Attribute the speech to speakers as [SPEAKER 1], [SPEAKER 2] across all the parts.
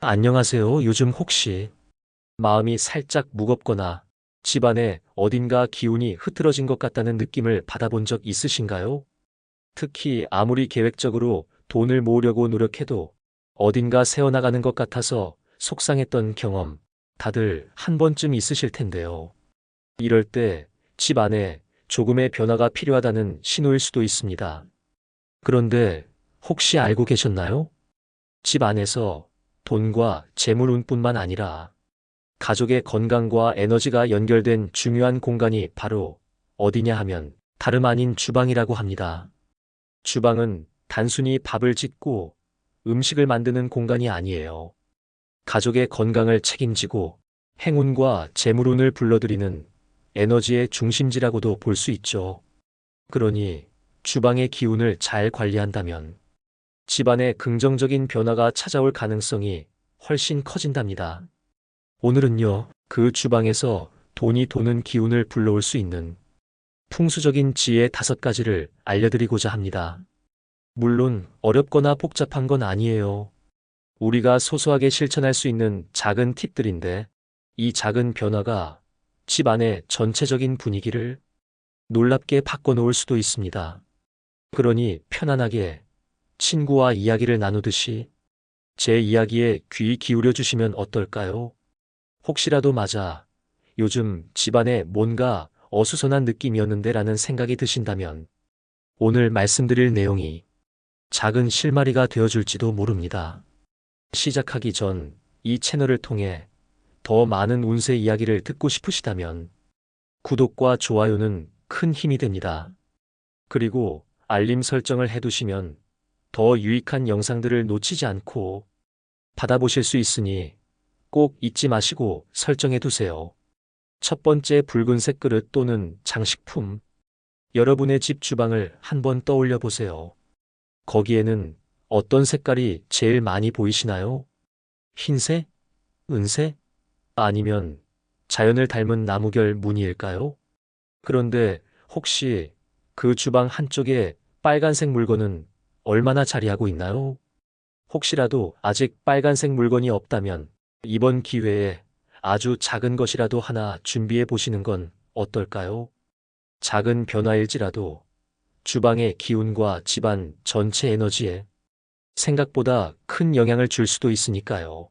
[SPEAKER 1] 안녕하세요. 요즘 혹시 마음이 살짝 무겁거나 집안에 어딘가 기운이 흐트러진 것 같다는 느낌을 받아본 적 있으신가요? 특히 아무리 계획적으로 돈을 모으려고 노력해도 어딘가 새어나가는 것 같아서 속상했던 경험 다들 한 번쯤 있으실 텐데요. 이럴 때 집 안에 조금의 변화가 필요하다는 신호일 수도 있습니다. 그런데 혹시 알고 계셨나요? 집 안에서 돈과 재물 운뿐만 아니라 가족의 건강과 에너지가 연결된 중요한 공간이 바로 어디냐 하면 다름 아닌 주방이라고 합니다. 주방은 단순히 밥을 짓고 음식을 만드는 공간이 아니에요. 가족의 건강을 책임지고 행운과 재물운을 불러들이는 에너지의 중심지라고도 볼 수 있죠. 그러니 주방의 기운을 잘 관리한다면 집안에 긍정적인 변화가 찾아올 가능성이 훨씬 커진답니다. 오늘은요, 그 주방에서 돈이 도는 기운을 불러올 수 있는 풍수적인 지혜 다섯 가지를 알려드리고자 합니다. 물론 어렵거나 복잡한 건 아니에요. 우리가 소소하게 실천할 수 있는 작은 팁들인데 이 작은 변화가 집 안의 전체적인 분위기를 놀랍게 바꿔놓을 수도 있습니다. 그러니 편안하게 친구와 이야기를 나누듯이 제 이야기에 귀 기울여 주시면 어떨까요? 혹시라도 맞아 요즘 집안에 뭔가 어수선한 느낌이었는데 라는 생각이 드신다면 오늘 말씀드릴 내용이 작은 실마리가 되어줄지도 모릅니다. 시작하기 전 이 채널을 통해 더 많은 운세 이야기를 듣고 싶으시다면 구독과 좋아요는 큰 힘이 됩니다. 그리고 알림 설정을 해두시면 더 유익한 영상들을 놓치지 않고 받아보실 수 있으니 꼭 잊지 마시고 설정해 두세요. 첫 번째 붉은색 그릇 또는 장식품. 여러분의 집 주방을 한번 떠올려 보세요. 거기에는 어떤 색깔이 제일 많이 보이시나요? 흰색? 은색? 아니면 자연을 닮은 나무결 무늬일까요? 그런데 혹시 그 주방 한쪽에 빨간색 물건은 얼마나 자리하고 있나요? 혹시라도 아직 빨간색 물건이 없다면 이번 기회에 아주 작은 것이라도 하나 준비해 보시는 건 어떨까요? 작은 변화일지라도 주방의 기운과 집안 전체 에너지에 생각보다 큰 영향을 줄 수도 있으니까요.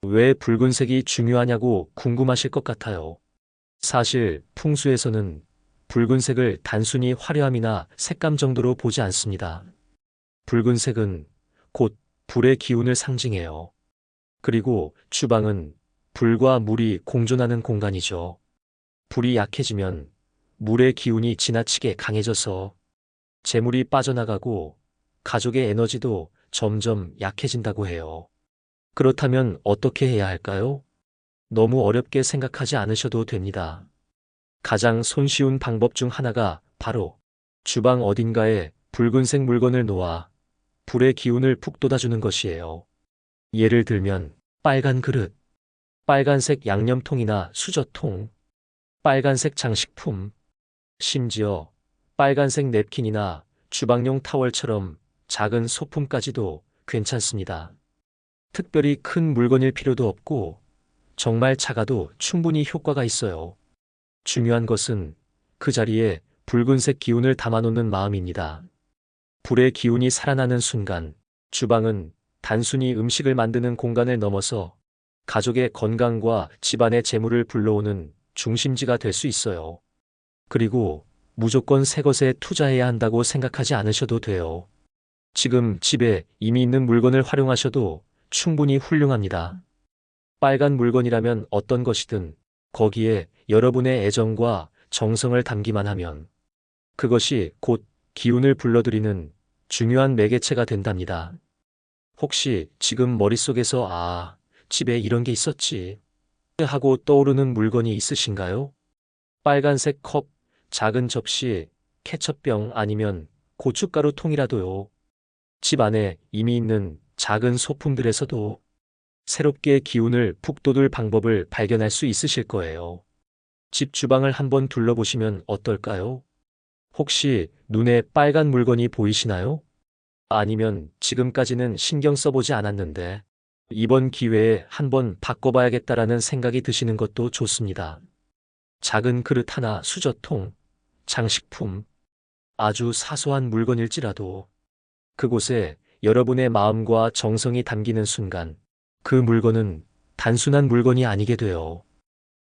[SPEAKER 1] 왜 붉은색이 중요하냐고 궁금하실 것 같아요. 사실 풍수에서는 붉은색을 단순히 화려함이나 색감 정도로 보지 않습니다. 붉은색은 곧 불의 기운을 상징해요. 그리고 주방은 불과 물이 공존하는 공간이죠. 불이 약해지면 물의 기운이 지나치게 강해져서 재물이 빠져나가고 가족의 에너지도 점점 약해진다고 해요. 그렇다면 어떻게 해야 할까요? 너무 어렵게 생각하지 않으셔도 됩니다. 가장 손쉬운 방법 중 하나가 바로 주방 어딘가에 붉은색 물건을 놓아 불의 기운을 푹 돋아주는 것이에요. 예를 들면 빨간 그릇, 빨간색 양념통이나 수저통, 빨간색 장식품, 심지어 빨간색 냅킨이나 주방용 타월처럼 작은 소품까지도 괜찮습니다. 특별히 큰 물건일 필요도 없고 정말 작아도 충분히 효과가 있어요. 중요한 것은 그 자리에 붉은색 기운을 담아놓는 마음입니다. 불의 기운이 살아나는 순간 주방은 단순히 음식을 만드는 공간을 넘어서 가족의 건강과 집안의 재물을 불러오는 중심지가 될 수 있어요. 그리고 무조건 새 것에 투자해야 한다고 생각하지 않으셔도 돼요. 지금 집에 이미 있는 물건을 활용하셔도 충분히 훌륭합니다. 빨간 물건이라면 어떤 것이든 거기에 여러분의 애정과 정성을 담기만 하면 그것이 곧 기운을 불러들이는 중요한 매개체가 된답니다. 혹시 지금 머릿속에서 아, 집에 이런 게 있었지 하고 떠오르는 물건이 있으신가요? 빨간색 컵, 작은 접시, 케첩병 아니면 고춧가루 통이라도요. 집 안에 이미 있는 작은 소품들에서도 새롭게 기운을 푹 돋을 방법을 발견할 수 있으실 거예요. 집 주방을 한번 둘러보시면 어떨까요? 혹시 눈에 빨간 물건이 보이시나요? 아니면 지금까지는 신경 써보지 않았는데 이번 기회에 한번 바꿔봐야겠다라는 생각이 드시는 것도 좋습니다. 작은 그릇 하나, 수저통, 장식품, 아주 사소한 물건일지라도 그곳에 여러분의 마음과 정성이 담기는 순간 그 물건은 단순한 물건이 아니게 돼요.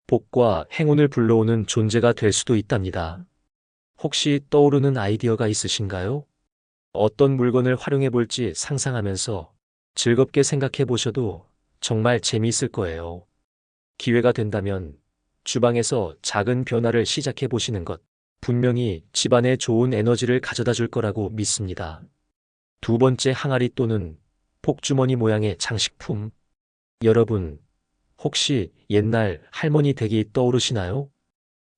[SPEAKER 1] 복과 행운을 불러오는 존재가 될 수도 있답니다. 혹시 떠오르는 아이디어가 있으신가요? 어떤 물건을 활용해 볼지 상상하면서 즐겁게 생각해 보셔도 정말 재미있을 거예요. 기회가 된다면 주방에서 작은 변화를 시작해 보시는 것 분명히 집안에 좋은 에너지를 가져다 줄 거라고 믿습니다. 두 번째 항아리 또는 복주머니 모양의 장식품. 여러분, 혹시 옛날 할머니 댁이 떠오르시나요?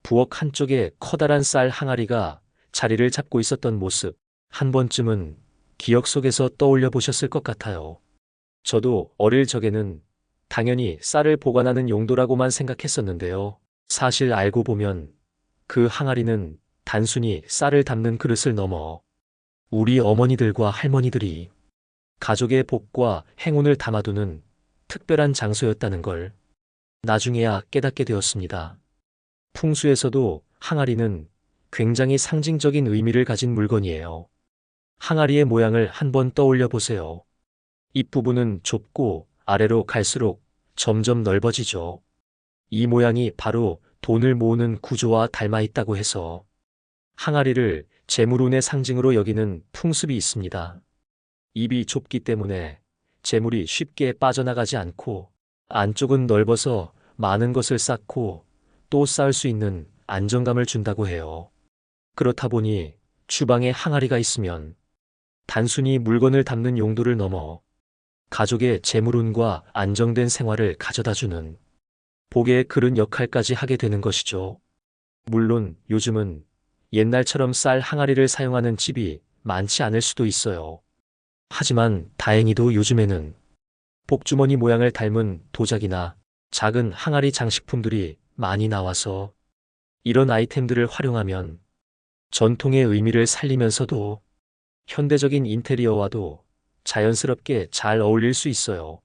[SPEAKER 1] 부엌 한쪽에 커다란 쌀 항아리가 자리를 잡고 있었던 모습, 한 번쯤은 기억 속에서 떠올려 보셨을 것 같아요. 저도 어릴 적에는 당연히 쌀을 보관하는 용도라고만 생각했었는데요. 사실 알고 보면 그 항아리는 단순히 쌀을 담는 그릇을 넘어 우리 어머니들과 할머니들이 가족의 복과 행운을 담아두는 특별한 장소였다는 걸 나중에야 깨닫게 되었습니다. 풍수에서도 항아리는 굉장히 상징적인 의미를 가진 물건이에요. 항아리의 모양을 한번 떠올려 보세요. 입부분은 좁고 아래로 갈수록 점점 넓어지죠. 이 모양이 바로 돈을 모으는 구조와 닮아 있다고 해서 항아리를 재물운의 상징으로 여기는 풍습이 있습니다. 입이 좁기 때문에 재물이 쉽게 빠져나가지 않고 안쪽은 넓어서 많은 것을 쌓고 또 쌓을 수 있는 안정감을 준다고 해요. 그렇다 보니 주방에 항아리가 있으면 단순히 물건을 담는 용도를 넘어 가족의 재물운과 안정된 생활을 가져다 주는 복의 그른 역할까지 하게 되는 것이죠. 물론 요즘은 옛날처럼 쌀 항아리를 사용하는 집이 많지 않을 수도 있어요. 하지만 다행히도 요즘에는 복주머니 모양을 닮은 도자기나 작은 항아리 장식품들이 많이 나와서 이런 아이템들을 활용하면 전통의 의미를 살리면서도 현대적인 인테리어와도 자연스럽게 잘 어울릴 수 있어요.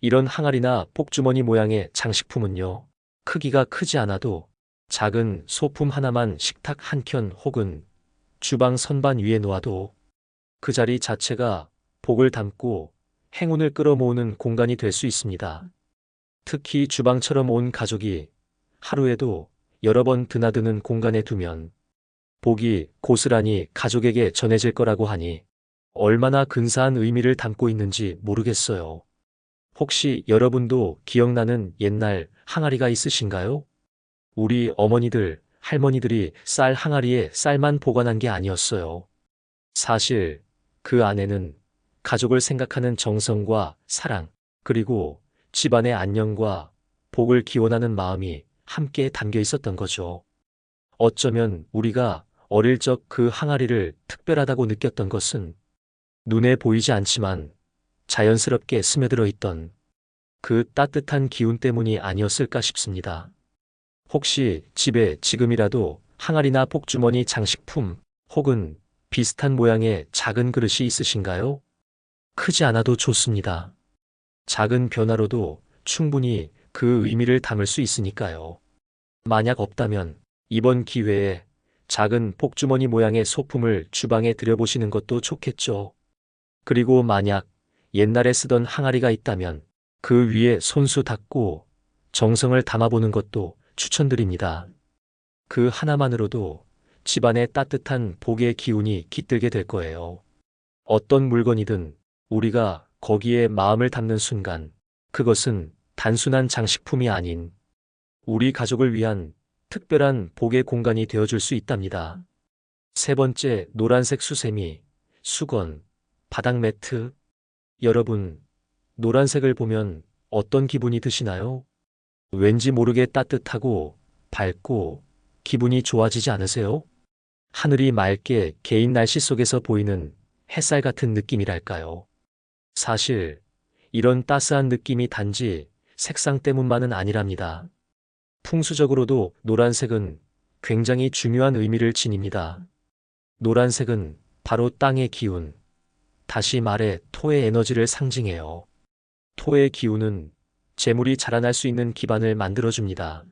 [SPEAKER 1] 이런 항아리나 복주머니 모양의 장식품은요, 크기가 크지 않아도 작은 소품 하나만 식탁 한 켠 혹은 주방 선반 위에 놓아도 그 자리 자체가 복을 담고 행운을 끌어모으는 공간이 될 수 있습니다. 특히 주방처럼 온 가족이 하루에도 여러 번 드나드는 공간에 두면 복이 고스란히 가족에게 전해질 거라고 하니 얼마나 근사한 의미를 담고 있는지 모르겠어요. 혹시 여러분도 기억나는 옛날 항아리가 있으신가요? 우리 어머니들, 할머니들이 쌀 항아리에 쌀만 보관한 게 아니었어요. 사실 그 안에는 가족을 생각하는 정성과 사랑, 그리고 집안의 안녕과 복을 기원하는 마음이 함께 담겨 있었던 거죠. 어쩌면 우리가 어릴 적 그 항아리를 특별하다고 느꼈던 것은 눈에 보이지 않지만 자연스럽게 스며들어 있던 그 따뜻한 기운 때문이 아니었을까 싶습니다. 혹시 집에 지금이라도 항아리나 복주머니 장식품 혹은 비슷한 모양의 작은 그릇이 있으신가요? 크지 않아도 좋습니다. 작은 변화로도 충분히 그 의미를 담을 수 있으니까요. 만약 없다면 이번 기회에 작은 복주머니 모양의 소품을 주방에 들여보시는 것도 좋겠죠. 그리고 만약 옛날에 쓰던 항아리가 있다면 그 위에 손수 닦고 정성을 담아보는 것도 추천드립니다. 그 하나만으로도 집안에 따뜻한 복의 기운이 깃들게 될 거예요. 어떤 물건이든 우리가 거기에 마음을 담는 순간 그것은 단순한 장식품이 아닌 우리 가족을 위한 특별한 복의 공간이 되어줄 수 있답니다. 세 번째, 노란색 수세미, 수건, 바닥 매트. 여러분, 노란색을 보면 어떤 기분이 드시나요? 왠지 모르게 따뜻하고 밝고 기분이 좋아지지 않으세요? 하늘이 맑게 개인 날씨 속에서 보이는 햇살 같은 느낌이랄까요? 사실 이런 따스한 느낌이 단지 색상 때문만은 아니랍니다. 풍수적으로도 노란색은 굉장히 중요한 의미를 지닙니다. 노란색은 바로 땅의 기운, 다시 말해 토의 에너지를 상징해요. 토의 기운은 재물이 자라날 수 있는 기반을 만들어줍니다.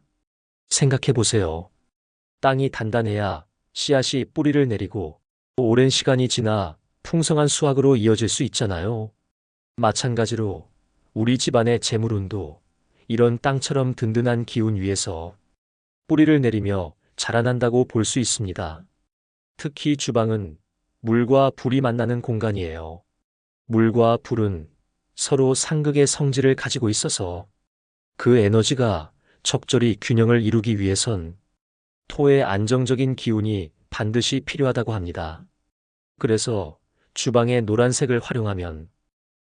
[SPEAKER 1] 생각해 보세요. 땅이 단단해야 씨앗이 뿌리를 내리고 오랜 시간이 지나 풍성한 수확으로 이어질 수 있잖아요. 마찬가지로 우리 집안의 재물운도 이런 땅처럼 든든한 기운 위에서 뿌리를 내리며 자라난다고 볼 수 있습니다. 특히 주방은 물과 불이 만나는 공간이에요. 물과 불은 서로 상극의 성질을 가지고 있어서 그 에너지가 적절히 균형을 이루기 위해선 토의 안정적인 기운이 반드시 필요하다고 합니다. 그래서 주방의 노란색을 활용하면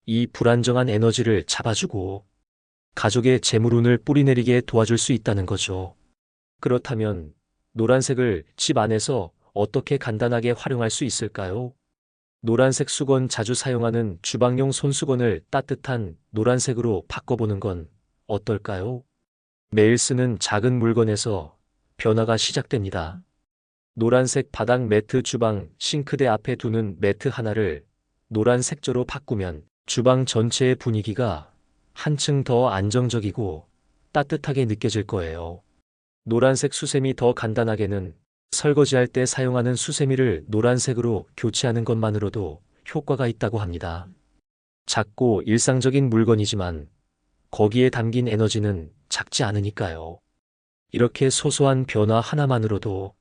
[SPEAKER 1] 이 불안정한 에너지를 잡아주고 가족의 재물운을 뿌리내리게 도와줄 수 있다는 거죠. 그렇다면 노란색을 집 안에서 어떻게 간단하게 활용할 수 있을까요? 노란색 수건 자주 사용하는 주방용 손수건을 따뜻한 노란색으로 바꿔보는 건 어떨까요? 매일 쓰는 작은 물건에서 변화가 시작됩니다. 노란색 바닥 매트 주방 싱크대 앞에 두는 매트 하나를 노란 색조로 바꾸면 주방 전체의 분위기가 한층 더 안정적이고 따뜻하게 느껴질 거예요. 노란색 수세미 더 간단하게는 설거지할 때 사용하는 수세미를 노란색으로 교체하는 것만으로도 효과가 있다고 합니다. 작고 일상적인 물건이지만 거기에 담긴 에너지는 작지 않으니까요. 이렇게 소소한 변화 하나만으로도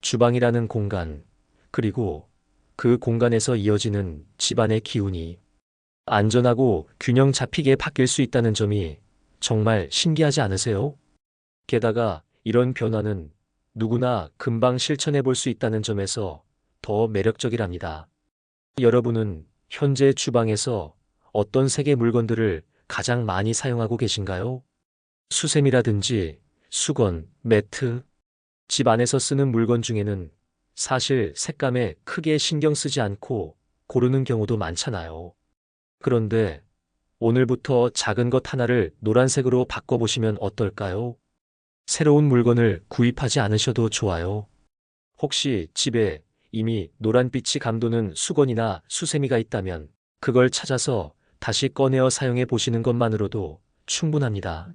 [SPEAKER 1] 주방이라는 공간, 그리고 그 공간에서 이어지는 집안의 기운이 안전하고 균형 잡히게 바뀔 수 있다는 점이 정말 신기하지 않으세요? 게다가 이런 변화는 누구나 금방 실천해 볼 수 있다는 점에서 더 매력적이랍니다. 여러분은 현재 주방에서 어떤 색의 물건들을 가장 많이 사용하고 계신가요? 수세미라든지 수건, 매트, 집 안에서 쓰는 물건 중에는 사실 색감에 크게 신경 쓰지 않고 고르는 경우도 많잖아요. 그런데 오늘부터 작은 것 하나를 노란색으로 바꿔보시면 어떨까요? 새로운 물건을 구입하지 않으셔도 좋아요. 혹시 집에 이미 노란빛이 감도는 수건이나 수세미가 있다면 그걸 찾아서 다시 꺼내어 사용해 보시는 것만으로도 충분합니다.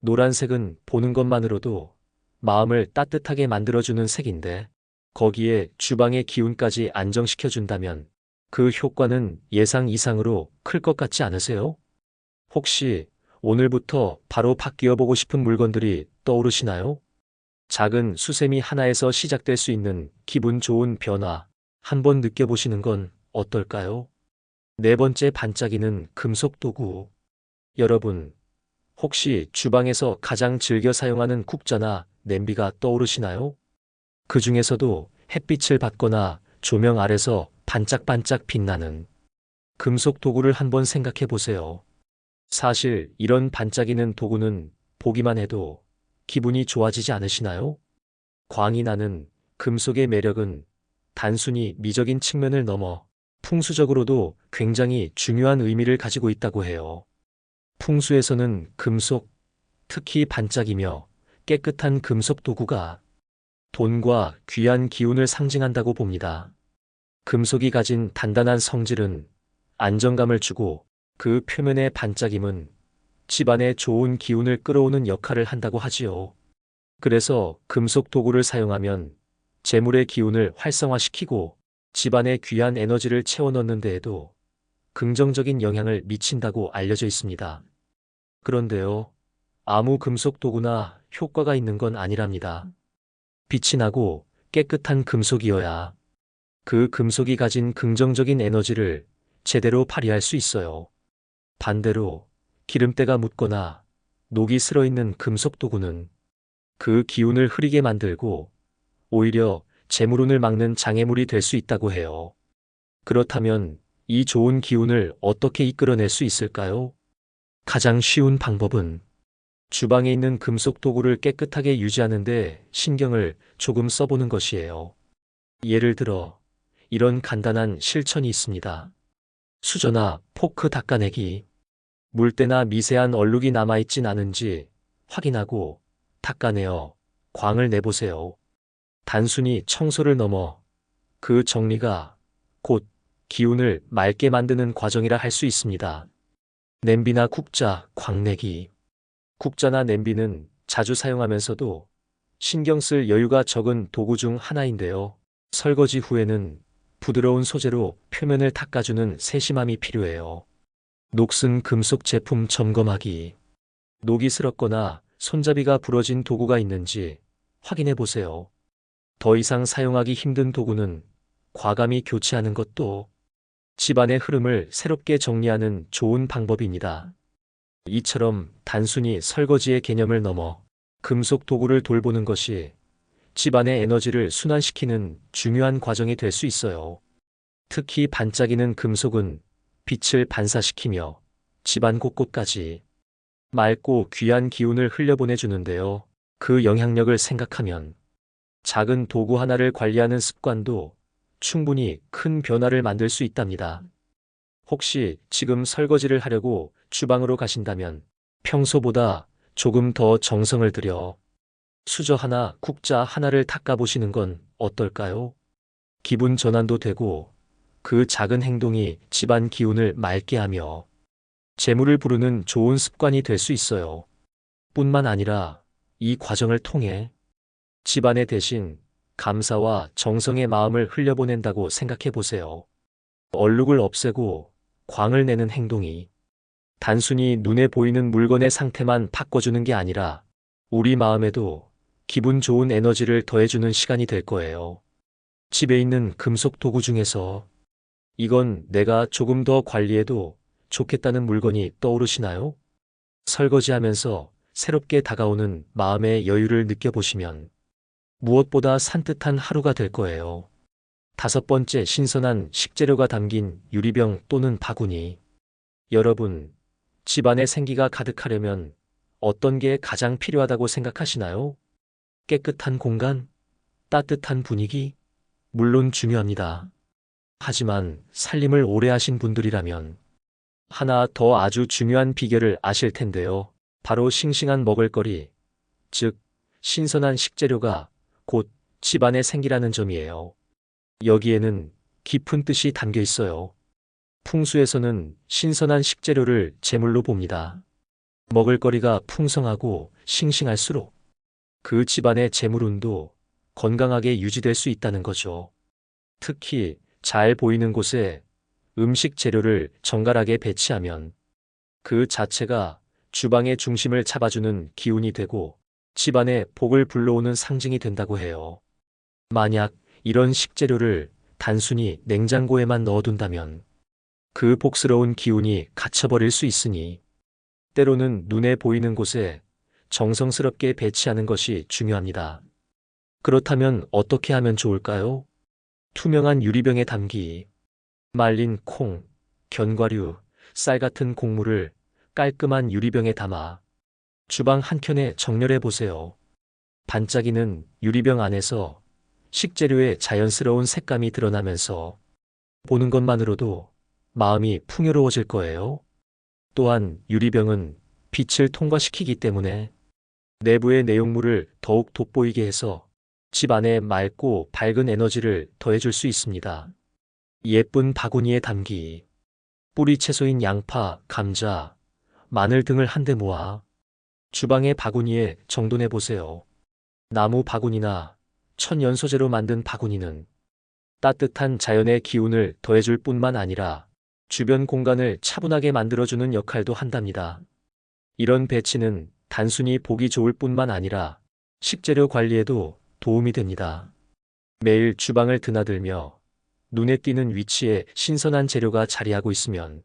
[SPEAKER 1] 노란색은 보는 것만으로도 마음을 따뜻하게 만들어주는 색인데 거기에 주방의 기운까지 안정시켜준다면 그 효과는 예상 이상으로 클 것 같지 않으세요? 혹시 오늘부터 바로 바뀌어 보고 싶은 물건들이 떠오르시나요? 작은 수세미 하나에서 시작될 수 있는 기분 좋은 변화 한번 느껴보시는 건 어떨까요? 네 번째 반짝이는 금속 도구. 여러분, 혹시 주방에서 가장 즐겨 사용하는 국자나 냄비가 떠오르시나요? 그 중에서도 햇빛을 받거나 조명 아래서 반짝반짝 빛나는 금속 도구를 한번 생각해 보세요. 사실 이런 반짝이는 도구는 보기만 해도 기분이 좋아지지 않으시나요? 광이 나는 금속의 매력은 단순히 미적인 측면을 넘어 풍수적으로도 굉장히 중요한 의미를 가지고 있다고 해요. 풍수에서는 금속, 특히 반짝이며 깨끗한 금속 도구가 돈과 귀한 기운을 상징한다고 봅니다. 금속이 가진 단단한 성질은 안정감을 주고 그 표면의 반짝임은 집안에 좋은 기운을 끌어오는 역할을 한다고 하지요. 그래서 금속 도구를 사용하면 재물의 기운을 활성화시키고 집안에 귀한 에너지를 채워 넣는 데에도 긍정적인 영향을 미친다고 알려져 있습니다. 그런데요, 아무 금속 도구나 효과가 있는 건 아니랍니다. 빛이 나고 깨끗한 금속이어야 그 금속이 가진 긍정적인 에너지를 제대로 발휘할 수 있어요. 반대로 기름때가 묻거나 녹이 슬어 있는 금속 도구는 그 기운을 흐리게 만들고 오히려 재물운을 막는 장애물이 될 수 있다고 해요. 그렇다면 이 좋은 기운을 어떻게 이끌어낼 수 있을까요? 가장 쉬운 방법은 주방에 있는 금속 도구를 깨끗하게 유지하는데 신경을 조금 써보는 것이에요. 예를 들어 이런 간단한 실천이 있습니다. 수저나 포크 닦아내기. 물때나 미세한 얼룩이 남아있진 않은지 확인하고 닦아내어 광을 내보세요. 단순히 청소를 넘어 그 정리가 곧 기운을 맑게 만드는 과정이라 할 수 있습니다. 냄비나 국자, 광내기. 국자나 냄비는 자주 사용하면서도 신경 쓸 여유가 적은 도구 중 하나인데요. 설거지 후에는 부드러운 소재로 표면을 닦아주는 세심함이 필요해요. 녹슨 금속 제품 점검하기. 녹이 슬었거나 손잡이가 부러진 도구가 있는지 확인해 보세요. 더 이상 사용하기 힘든 도구는 과감히 교체하는 것도 집안의 흐름을 새롭게 정리하는 좋은 방법입니다. 이처럼 단순히 설거지의 개념을 넘어 금속 도구를 돌보는 것이 집안의 에너지를 순환시키는 중요한 과정이 될 수 있어요. 특히 반짝이는 금속은 빛을 반사시키며 집안 곳곳까지 맑고 귀한 기운을 흘려보내주는데요. 그 영향력을 생각하면 작은 도구 하나를 관리하는 습관도 충분히 큰 변화를 만들 수 있답니다. 혹시 지금 설거지를 하려고 주방으로 가신다면 평소보다 조금 더 정성을 들여 수저 하나, 국자 하나를 닦아보시는 건 어떨까요? 기분 전환도 되고 그 작은 행동이 집안 기운을 맑게 하며 재물을 부르는 좋은 습관이 될 수 있어요. 뿐만 아니라 이 과정을 통해 집안에 대신 감사와 정성의 마음을 흘려보낸다고 생각해 보세요. 얼룩을 없애고 광을 내는 행동이 단순히 눈에 보이는 물건의 상태만 바꿔주는 게 아니라 우리 마음에도 기분 좋은 에너지를 더해주는 시간이 될 거예요. 집에 있는 금속 도구 중에서 이건 내가 조금 더 관리해도 좋겠다는 물건이 떠오르시나요? 설거지하면서 새롭게 다가오는 마음의 여유를 느껴보시면 무엇보다 산뜻한 하루가 될 거예요. 다섯 번째 신선한 식재료가 담긴 유리병 또는 바구니. 여러분, 집안에 생기가 가득하려면 어떤 게 가장 필요하다고 생각하시나요? 깨끗한 공간? 따뜻한 분위기? 물론 중요합니다. 하지만 살림을 오래 하신 분들이라면 하나 더 아주 중요한 비결을 아실 텐데요. 바로 싱싱한 먹을거리, 즉, 신선한 식재료가 곧 집안에 생기라는 점이에요. 여기에는 깊은 뜻이 담겨 있어요. 풍수에서는 신선한 식재료를 제물로 봅니다. 먹을거리가 풍성하고 싱싱할수록 그 집안의 재물운도 건강하게 유지될 수 있다는 거죠. 특히 잘 보이는 곳에 음식 재료를 정갈하게 배치하면 그 자체가 주방의 중심을 잡아주는 기운이 되고 집안에 복을 불러오는 상징이 된다고 해요. 만약 이런 식재료를 단순히 냉장고에만 넣어둔다면 그 복스러운 기운이 갇혀버릴 수 있으니 때로는 눈에 보이는 곳에 정성스럽게 배치하는 것이 중요합니다. 그렇다면 어떻게 하면 좋을까요? 투명한 유리병에 담기, 말린 콩, 견과류, 쌀 같은 곡물을 깔끔한 유리병에 담아 주방 한켠에 정렬해 보세요. 반짝이는 유리병 안에서 식재료의 자연스러운 색감이 드러나면서 보는 것만으로도 마음이 풍요로워질 거예요. 또한 유리병은 빛을 통과시키기 때문에 내부의 내용물을 더욱 돋보이게 해서 집 안에 맑고 밝은 에너지를 더해줄 수 있습니다. 예쁜 바구니에 담기, 뿌리 채소인 양파, 감자, 마늘 등을 한데 모아 주방의 바구니에 정돈해 보세요. 나무 바구니나 천연 소재로 만든 바구니는 따뜻한 자연의 기운을 더해줄 뿐만 아니라 주변 공간을 차분하게 만들어주는 역할도 한답니다. 이런 배치는 단순히 보기 좋을 뿐만 아니라 식재료 관리에도 도움이 됩니다. 매일 주방을 드나들며 눈에 띄는 위치에 신선한 재료가 자리하고 있으면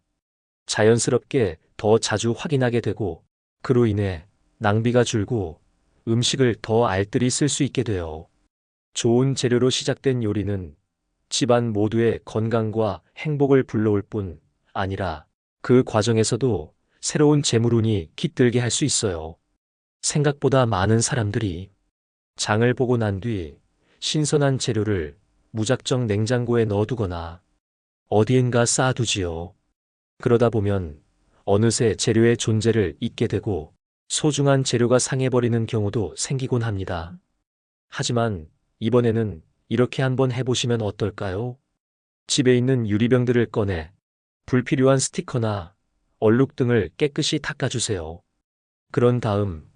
[SPEAKER 1] 자연스럽게 더 자주 확인하게 되고 그로 인해 낭비가 줄고 음식을 더 알뜰히 쓸 수 있게 돼요. 좋은 재료로 시작된 요리는 집안 모두의 건강과 행복을 불러올 뿐 아니라 그 과정에서도 새로운 재물운이 깃들게 할 수 있어요. 생각보다 많은 사람들이 장을 보고 난 뒤 신선한 재료를 무작정 냉장고에 넣어두거나 어디엔가 쌓아두지요. 그러다 보면 어느새 재료의 존재를 잊게 되고 소중한 재료가 상해버리는 경우도 생기곤 합니다. 하지만 이번에는 이렇게 한번 해보시면 어떨까요? 집에 있는 유리병들을 꺼내 불필요한 스티커나 얼룩 등을 깨끗이 닦아주세요. 그런 다음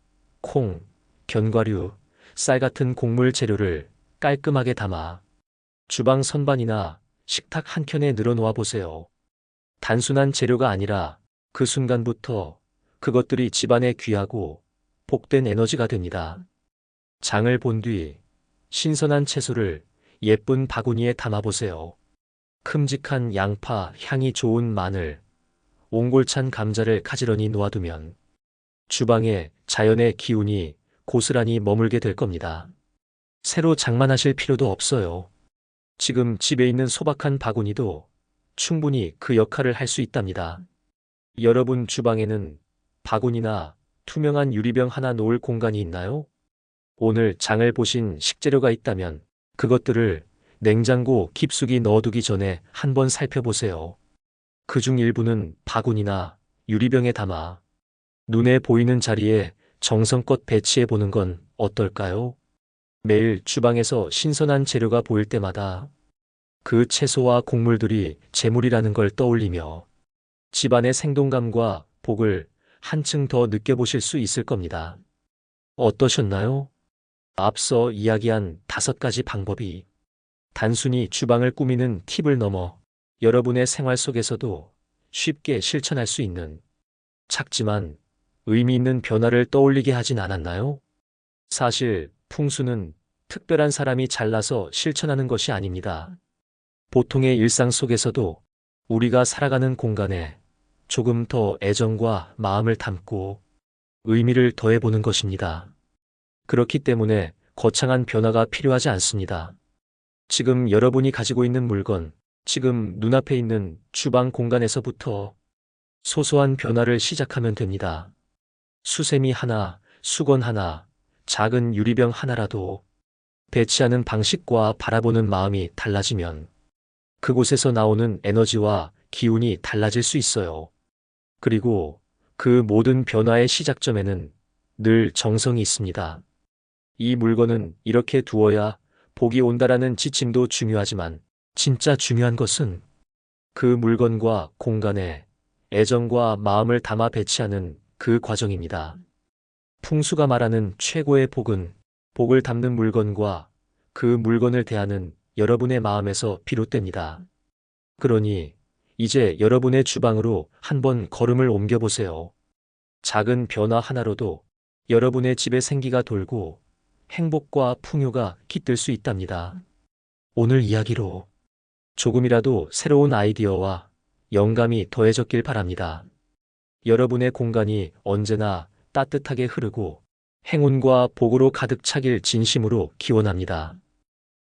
[SPEAKER 1] 콩, 견과류, 쌀 같은 곡물 재료를 깔끔하게 담아 주방 선반이나 식탁 한켠에 늘어놓아 보세요. 단순한 재료가 아니라 그 순간부터 그것들이 집안에 귀하고 복된 에너지가 됩니다. 장을 본 뒤 신선한 채소를 예쁜 바구니에 담아보세요. 큼직한 양파, 향이 좋은 마늘, 옹골찬 감자를 가지런히 놓아두면 주방에 자연의 기운이 고스란히 머물게 될 겁니다. 새로 장만하실 필요도 없어요. 지금 집에 있는 소박한 바구니도 충분히 그 역할을 할 수 있답니다. 여러분 주방에는 바구니나 투명한 유리병 하나 놓을 공간이 있나요? 오늘 장을 보신 식재료가 있다면 그것들을 냉장고 깊숙이 넣어두기 전에 한번 살펴보세요. 그 중 일부는 바구니나 유리병에 담아 눈에 보이는 자리에 정성껏 배치해 보는 건 어떨까요? 매일 주방에서 신선한 재료가 보일 때마다 그 채소와 곡물들이 재물이라는 걸 떠올리며 집안의 생동감과 복을 한층 더 느껴보실 수 있을 겁니다. 어떠셨나요? 앞서 이야기한 다섯 가지 방법이 단순히 주방을 꾸미는 팁을 넘어 여러분의 생활 속에서도 쉽게 실천할 수 있는 작지만 의미 있는 변화를 떠올리게 하진 않았나요? 사실 풍수는 특별한 사람이 잘나서 실천하는 것이 아닙니다. 보통의 일상 속에서도 우리가 살아가는 공간에 조금 더 애정과 마음을 담고 의미를 더해보는 것입니다. 그렇기 때문에 거창한 변화가 필요하지 않습니다. 지금 여러분이 가지고 있는 물건, 지금 눈앞에 있는 주방 공간에서부터 소소한 변화를 시작하면 됩니다. 수세미 하나, 수건 하나, 작은 유리병 하나라도 배치하는 방식과 바라보는 마음이 달라지면 그곳에서 나오는 에너지와 기운이 달라질 수 있어요. 그리고 그 모든 변화의 시작점에는 늘 정성이 있습니다. 이 물건은 이렇게 두어야 복이 온다라는 지침도 중요하지만 진짜 중요한 것은 그 물건과 공간에 애정과 마음을 담아 배치하는 그 과정입니다. 풍수가 말하는 최고의 복은 복을 담는 물건과 그 물건을 대하는 여러분의 마음에서 비롯됩니다. 그러니 이제 여러분의 주방으로 한번 걸음을 옮겨보세요. 작은 변화 하나로도 여러분의 집에 생기가 돌고 행복과 풍요가 깃들 수 있답니다. 오늘 이야기로 조금이라도 새로운 아이디어와 영감이 더해졌길 바랍니다. 여러분의 공간이 언제나 따뜻하게 흐르고 행운과 복으로 가득 차길 진심으로 기원합니다.